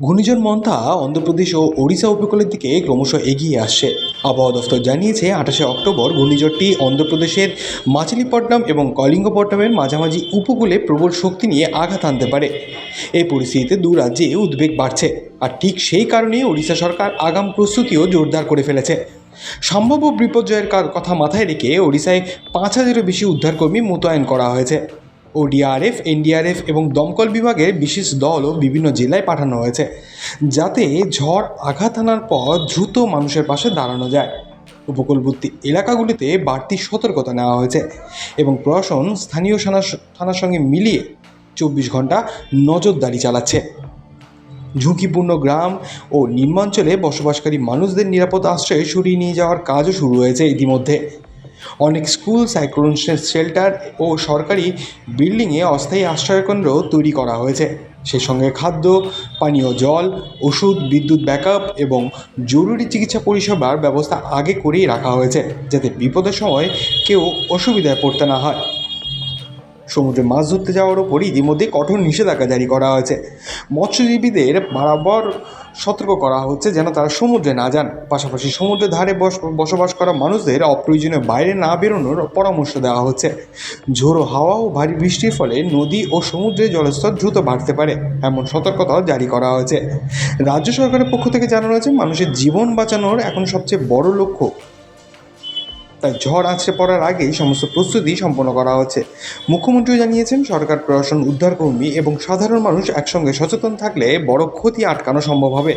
ঘূর্ণিঝড় মন্থা অন্ধ্রপ্রদেশ ও ওড়িশা উপকূলের দিকে ক্রমশ এগিয়ে আসছে। আবহাওয়া দফতর জানিয়েছে, আঠাশে অক্টোবর ঘূর্ণিঝড়টি অন্ধ্রপ্রদেশের মাচিলিপট্টনম এবং কলিঙ্গপট্টমের মাঝামাঝি উপকূলে প্রবল শক্তি নিয়ে আঘাত আনতে পারে। এই পরিস্থিতিতে দু রাজ্যে উদ্বেগ বাড়ছে। আর ঠিক সেই কারণেই ওড়িশা সরকার আগাম প্রস্তুতিও জোরদার করে ফেলেছে। সম্ভাব্য বিপর্যয়ের কথা মাথায় রেখে ওড়িশায় পাঁচ হাজারের বেশি উদ্ধারকর্মী মোতায়েন করা হয়েছে। ওডিআরএফ এনডিআরএফ এবং দমকল বিভাগের বিশেষ দলও বিভিন্ন জেলায় পাঠানো হয়েছে, যাতে ঝড় আঘাত আনার পর দ্রুত মানুষের পাশে দাঁড়ানো যায়। উপকূলবর্তী এলাকাগুলিতে বাড়তি সতর্কতা নেওয়া হয়েছে এবং প্রশাসন স্থানীয় থানা থানার সঙ্গে মিলিয়ে চব্বিশ ঘণ্টা নজরদারি চালাচ্ছে। ঝুঁকিপূর্ণ গ্রাম ও নিম্নাঞ্চলে বসবাসকারী মানুষদের নিরাপদ আশ্রয়ে সরিয়ে নিয়ে যাওয়ার কাজও শুরু হয়েছে ইতিমধ্যে। অনেক স্কুল সাইক্লোন শেল্টার ও সরকারি বিল্ডিংয়ে অস্থায়ী আশ্রয়কেন্দ্র তৈরি করা হয়েছে। সেই সঙ্গে খাদ্য, পানীয় জল, ওষুধ, বিদ্যুৎ ব্যাকআপ এবং জরুরি চিকিৎসা পরিষেবার ব্যবস্থা আগে করেই রাখা হয়েছে, যাতে বিপদের সময় কেউ অসুবিধায় পড়তে না হয়। সমুদ্রে মাছ ধরতে যাওয়ার ওপর ইতিমধ্যে কঠোর নিষেধাজ্ঞা জারি করা হয়েছে। মৎস্যজীবীদের বরাবর সতর্ক করা হচ্ছে যেন তারা সমুদ্রে না যান। পাশাপাশি সমুদ্রের ধারে বস- বসবাস করা মানুষদের অপ্রয়োজনীয় বাইরে না বেরোনোর পরামর্শ দেওয়া হচ্ছে। ঝোড়ো হাওয়া ও ভারী বৃষ্টির ফলে নদী ও সমুদ্রের জলস্তর দ্রুত বাড়তে পারে এমন সতর্কতাও জারি করা হয়েছে। রাজ্য সরকারের পক্ষ থেকে জানানো হয়েছে, মানুষের জীবন বাঁচানোর এখন সবচেয়ে বড় লক্ষ্য তাই ঝড় আছড়ে পড়ার আগেই সমস্ত প্রস্তুতি সম্পন্ন করা হচ্ছে। মুখ্যমন্ত্রী জানিয়েছেন, সরকার প্রশাসন, উদ্ধারকর্মী এবং সাধারণ মানুষ একসঙ্গে সচেতন থাকলে বড় ক্ষতি আটকানো সম্ভব হবে।